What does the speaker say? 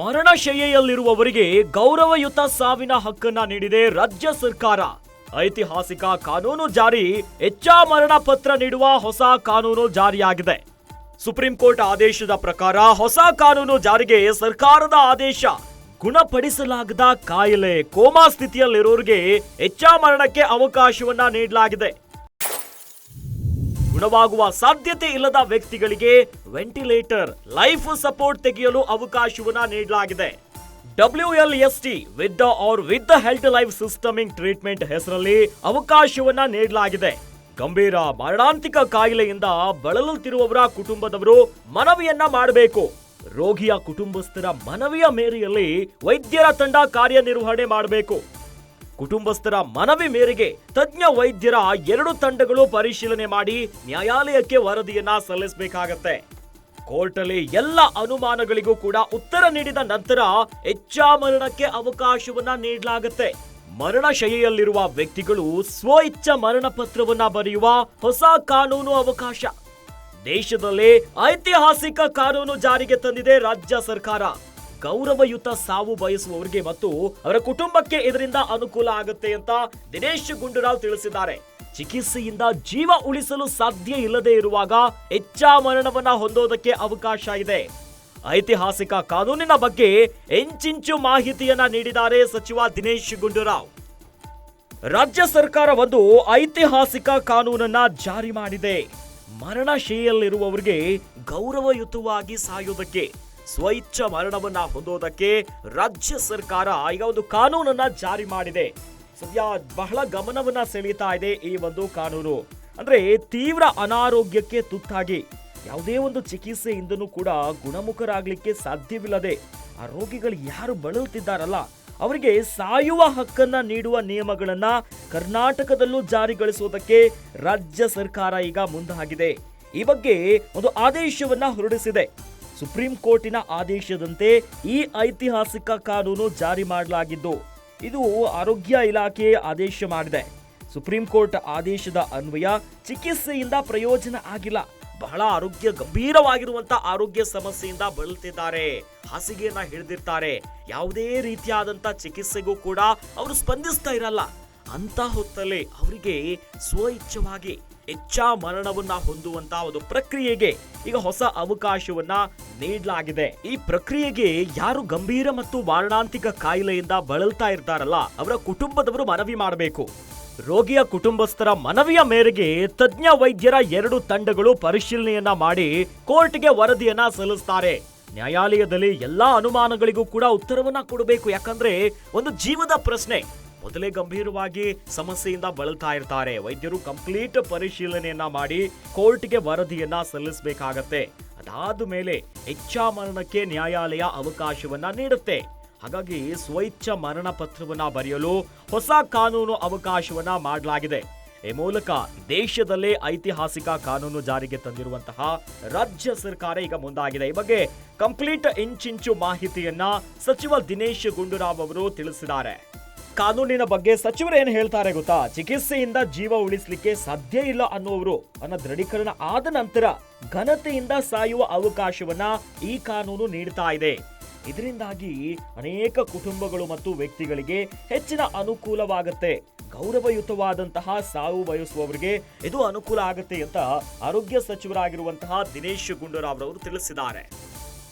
ಮರಣಶಯ್ಯೆಯಲ್ಲಿರುವವರಿಗೆ ಗೌರವಯುತ ಸಾವಿನ ಹಕ್ಕನ್ನ ನೀಡಿದೆ ರಾಜ್ಯ ಸರ್ಕಾರ. ಐತಿಹಾಸಿಕ ಕಾನೂನು ಜಾರಿ, ಹೆಚ್ಚಾ ಮರಣ ಪತ್ರ ನೀಡುವ ಹೊಸ ಕಾನೂನು ಜಾರಿಯಾಗಿದೆ. ಸುಪ್ರೀಂ ಕೋರ್ಟ್ ಆದೇಶದ ಪ್ರಕಾರ ಹೊಸ ಕಾನೂನು ಜಾರಿಗೆ ಸರ್ಕಾರದ ಆದೇಶ. ಗುಣಪಡಿಸಲಾಗದ ಕಾಯಿಲೆ, ಕೋಮಾ ಸ್ಥಿತಿಯಲ್ಲಿರೋರಿಗೆ ಹೆಚ್ಚಾ ಮರಣಕ್ಕೆ ಅವಕಾಶವನ್ನ ನೀಡಲಾಗಿದೆ. ಗುಣವಾಗುವ ಸಾಧ್ಯತೆ ಇಲ್ಲದ ವ್ಯಕ್ತಿಗಳಿಗೆ ವೆಂಟಿಲೇಟರ್, ಲೈಫ್ ಸಪೋರ್ಟ್ ತೆಗೆಯಲು ಅವಕಾಶವನ್ನ ನೀಡಲಾಗಿದೆ. W L S T with R with health life ಸಿಸ್ಟಮಿಂಗ್ treatment ಹೆಸರಲ್ಲಿ ಅವಕಾಶವನ್ನ ನೀಡಲಾಗಿದೆ. ಗಂಭೀರ ಮರಣಾಂತಿಕ ಕಾಯಿಲೆಯಿಂದ ಬಳಲುತ್ತಿರುವವರ ಕುಟುಂಬದವರು ಮನವಿಯನ್ನ ಮಾಡಬೇಕು. ರೋಗಿಯ ಕುಟುಂಬಸ್ಥರ ಮನವಿಯ ಮೇರೆಯಲ್ಲಿ ವೈದ್ಯರ ತಂಡ ಕಾರ್ಯನಿರ್ವಹಣೆ ಮಾಡಬೇಕು. ಕುಟುಂಬಸ್ಥರ ಮನವಿ ಮೇರೆಗೆ ತಜ್ಞ ವೈದ್ಯರ ಎರಡು ತಂಡಗಳು ಪರಿಶೀಲನೆ ಮಾಡಿ ನ್ಯಾಯಾಲಯಕ್ಕೆ ವರದಿಯನ್ನ ಸಲ್ಲಿಸಬೇಕಾಗತ್ತೆ. ಕೋರ್ಟಲ್ಲಿ ಎಲ್ಲ ಅನುಮಾನಗಳಿಗೂ ಕೂಡ ಉತ್ತರ ನೀಡಿದ ನಂತರ ಹೆಚ್ಚಾ ಮರಣಕ್ಕೆ ಅವಕಾಶವನ್ನ ನೀಡಲಾಗುತ್ತೆ. ಮರಣಶಯ್ಯೆಯಲ್ಲಿರುವ ವ್ಯಕ್ತಿಗಳು ಸ್ವಇಚ್ಛ ಮರಣ ಪತ್ರವನ್ನ ಬರೆಯುವ ಹೊಸ ಕಾನೂನು ಅವಕಾಶ. ದೇಶದಲ್ಲಿ ಐತಿಹಾಸಿಕ ಕಾನೂನು ಜಾರಿಗೆ ತಂದಿದೆ ರಾಜ್ಯ ಸರ್ಕಾರ. ಗೌರವಯುತ ಸಾವು ಬಯಸುವವರಿಗೆ ಮತ್ತು ಅವರ ಕುಟುಂಬಕ್ಕೆ ಇದರಿಂದ ಅನುಕೂಲ ಆಗುತ್ತೆ ಅಂತ ದಿನೇಶ್ ಗುಂಡೂರಾವ್ ತಿಳಿಸಿದ್ದಾರೆ. ಚಿಕಿತ್ಸೆಯಿಂದ ಜೀವ ಉಳಿಸಲು ಸಾಧ್ಯ ಇಲ್ಲದೆ ಇರುವಾಗ ಹೆಚ್ಚಾ ಮರಣವನ್ನ ಹೊಂದೋದಕ್ಕೆ ಅವಕಾಶ ಇದೆ. ಐತಿಹಾಸಿಕ ಕಾನೂನಿನ ಬಗ್ಗೆ ಎಂಚಿಂಚು ಮಾಹಿತಿಯನ್ನ ನೀಡಿದ್ದಾರೆ ಸಚಿವ ದಿನೇಶ್ ಗುಂಡೂರಾವ್. ರಾಜ್ಯ ಸರ್ಕಾರ ಒಂದು ಐತಿಹಾಸಿಕ ಕಾನೂನನ್ನ ಜಾರಿ ಮಾಡಿದೆ. ಮರಣಶೈಲಿರುವವರಿಗೆ ಗೌರವಯುತವಾಗಿ ಸ್ವಇಚ್ಛ ಮರಣವನ್ನ ಹೊಂದೋದಕ್ಕೆ ರಾಜ್ಯ ಸರ್ಕಾರ ಈಗ ಒಂದು ಕಾನೂನನ್ನ ಜಾರಿ ಮಾಡಿದೆ. ಸದ್ಯ ಬಹಳ ಗಮನವನ್ನ ಸೆಳೀತಾ ಇದೆ ಈ ಒಂದು ಕಾನೂನು. ಅಂದ್ರೆ ತೀವ್ರ ಅನಾರೋಗ್ಯಕ್ಕೆ ತುತ್ತಾಗಿ ಯಾವುದೇ ಒಂದು ಚಿಕಿತ್ಸೆಯಿಂದನೂ ಕೂಡ ಗುಣಮುಖರಾಗಲಿಕ್ಕೆ ಸಾಧ್ಯವಿಲ್ಲದೆ ಆ ರೋಗಿಗಳು ಯಾರು ಬಳಲುತ್ತಿದ್ದಾರಲ್ಲ, ಅವರಿಗೆ ಸಾಯುವ ಹಕ್ಕನ್ನ ನೀಡುವ ನಿಯಮಗಳನ್ನ ಕರ್ನಾಟಕದಲ್ಲೂ ಜಾರಿಗೊಳಿಸುವುದಕ್ಕೆ ರಾಜ್ಯ ಸರ್ಕಾರ ಈಗ ಮುಂದಾಗಿದೆ. ಈ ಬಗ್ಗೆ ಒಂದು ಆದೇಶವನ್ನ ಹೊರಡಿಸಿದೆ. ಸುಪ್ರೀಂ ಕೋರ್ಟಿನ ಆದೇಶದಂತೆ ಈ ಐತಿಹಾಸಿಕ ಕಾನೂನು ಜಾರಿ ಮಾಡಲಾಗಿದ್ದು, ಇದು ಆರೋಗ್ಯ ಇಲಾಖೆ ಆದೇಶ ಮಾಡಿದೆ. ಸುಪ್ರೀಂ ಕೋರ್ಟ್ ಆದೇಶದ ಅನ್ವಯ ಚಿಕಿತ್ಸೆಯಿಂದ ಪ್ರಯೋಜನ ಆಗಿಲ್ಲ. ಬಹಳ ಆರೋಗ್ಯ ಗಂಭೀರವಾಗಿರುವಂತ ಆರೋಗ್ಯ ಸಮಸ್ಯೆಯಿಂದ ಬಳಲ್ತಿದ್ದಾರೆ. ಹಾಸಿಗೆಯನ್ನ ಹಿಡಿದಿರ್ತಾರೆ. ಯಾವುದೇ ರೀತಿಯಾದಂತ ಚಿಕಿತ್ಸೆಗೂ ಕೂಡ ಅವರು ಸ್ಪಂದಿಸ್ತಾ ಇರಲ್ಲ. ಅಂತ ಹೊತ್ತಲ್ಲಿ ಅವರಿಗೆ ಸ್ವಇಚ್ಛವಾಗಿ ಹೆಚ್ಚಾ ಮರಣವನ್ನ ಹೊಂದುವಂತ ಒಂದು ಪ್ರಕ್ರಿಯೆಗೆ ಈಗ ಹೊಸ ಅವಕಾಶವನ್ನ ನೀಡಲಾಗಿದೆ. ಈ ಪ್ರಕ್ರಿಯೆಗೆ ಯಾರು ಗಂಭೀರ ಮತ್ತು ಮಾರಣಾಂತಿಕ ಕಾಯಿಲೆಯಿಂದ ಬಳಲ್ತಾ ಇರ್ತಾರಲ್ಲ, ಅವರ ಕುಟುಂಬದವರು ಮನವಿ ಮಾಡಬೇಕು. ರೋಗಿಯ ಕುಟುಂಬಸ್ಥರ ಮನವಿಯ ಮೇರೆಗೆ ತಜ್ಞ ವೈದ್ಯರ ಎರಡು ತಂಡಗಳು ಪರಿಶೀಲನೆಯನ್ನ ಮಾಡಿ ಕೋರ್ಟ್ಗೆ ವರದಿಯನ್ನ ಸಲ್ಲಿಸ್ತಾರೆ. ನ್ಯಾಯಾಲಯದಲ್ಲಿ ಎಲ್ಲಾ ಅನುಮಾನಗಳಿಗೂ ಕೂಡ ಉತ್ತರವನ್ನ ಕೊಡಬೇಕು, ಯಾಕಂದ್ರೆ ಒಂದು ಜೀವದ ಪ್ರಶ್ನೆ. ಮೊದಲೇ ಗಂಭೀರವಾಗಿ ಸಮಸ್ಯೆಯಿಂದ ಬಳಲ್ತಾ ಇರ್ತಾರೆ. ವೈದ್ಯರು ಕಂಪ್ಲೀಟ್ ಪರಿಶೀಲನೆಯನ್ನ ಮಾಡಿ ಕೋರ್ಟ್ಗೆ ವರದಿಯನ್ನ ಸಲ್ಲಿಸಬೇಕಾಗತ್ತೆ. ಅದಾದ ಮೇಲೆ ಇಚ್ಛಾ ಮರಣಕ್ಕೆ ನ್ಯಾಯಾಲಯ ಅವಕಾಶವನ್ನ ನೀಡುತ್ತೆ. ಹಾಗಾಗಿ ಸ್ವೈಚ್ಛ ಮರಣ ಪತ್ರವನ್ನ ಬರೆಯಲು ಹೊಸ ಕಾನೂನು ಅವಕಾಶವನ್ನ ಮಾಡಲಾಗಿದೆ. ಈ ಮೂಲಕ ದೇಶದಲ್ಲೇ ಐತಿಹಾಸಿಕ ಕಾನೂನು ಜಾರಿಗೆ ತಂದಿರುವಂತಹ ರಾಜ್ಯ ಸರ್ಕಾರ ಈಗ ಮುಂದಾಗಿದೆ. ಈ ಬಗ್ಗೆ ಕಂಪ್ಲೀಟ್ ಇಂಚಿಂಚು ಮಾಹಿತಿಯನ್ನ ಸಚಿವ ದಿನೇಶ್ ಗುಂಡೂರಾವ್ ಅವರು ತಿಳಿಸಿದ್ದಾರೆ. ಕಾನೂನಿನ ಬಗ್ಗೆ ಸಚಿವರು ಏನು ಹೇಳ್ತಾರೆ ಗೊತ್ತಾ? ಚಿಕಿತ್ಸೆಯಿಂದ ಜೀವ ಉಳಿಸ್ಲಿಕ್ಕೆ ಸಾಧ್ಯ ಇಲ್ಲ ಅನ್ನುವರು ಅನ್ನ ದೃಢೀಕರಣ ಆದ ನಂತರ ಘನತೆಯಿಂದ ಸಾಯುವ ಅವಕಾಶವನ್ನ ಈ ಕಾನೂನು ನೀಡ್ತಾ ಇದೆ. ಇದರಿಂದಾಗಿ ಅನೇಕ ಕುಟುಂಬಗಳು ಮತ್ತು ವ್ಯಕ್ತಿಗಳಿಗೆ ಹೆಚ್ಚಿನ ಅನುಕೂಲವಾಗುತ್ತೆ. ಗೌರವಯುತವಾದಂತಹ ಸಾವು ಬಯಸುವವರಿಗೆ ಇದು ಅನುಕೂಲ ಆಗುತ್ತೆ ಅಂತ ಆರೋಗ್ಯ ಸಚಿವರಾಗಿರುವಂತಹ ದಿನೇಶ್ ಗುಂಡೂರಾವ್ ರವರು ತಿಳಿಸಿದ್ದಾರೆ.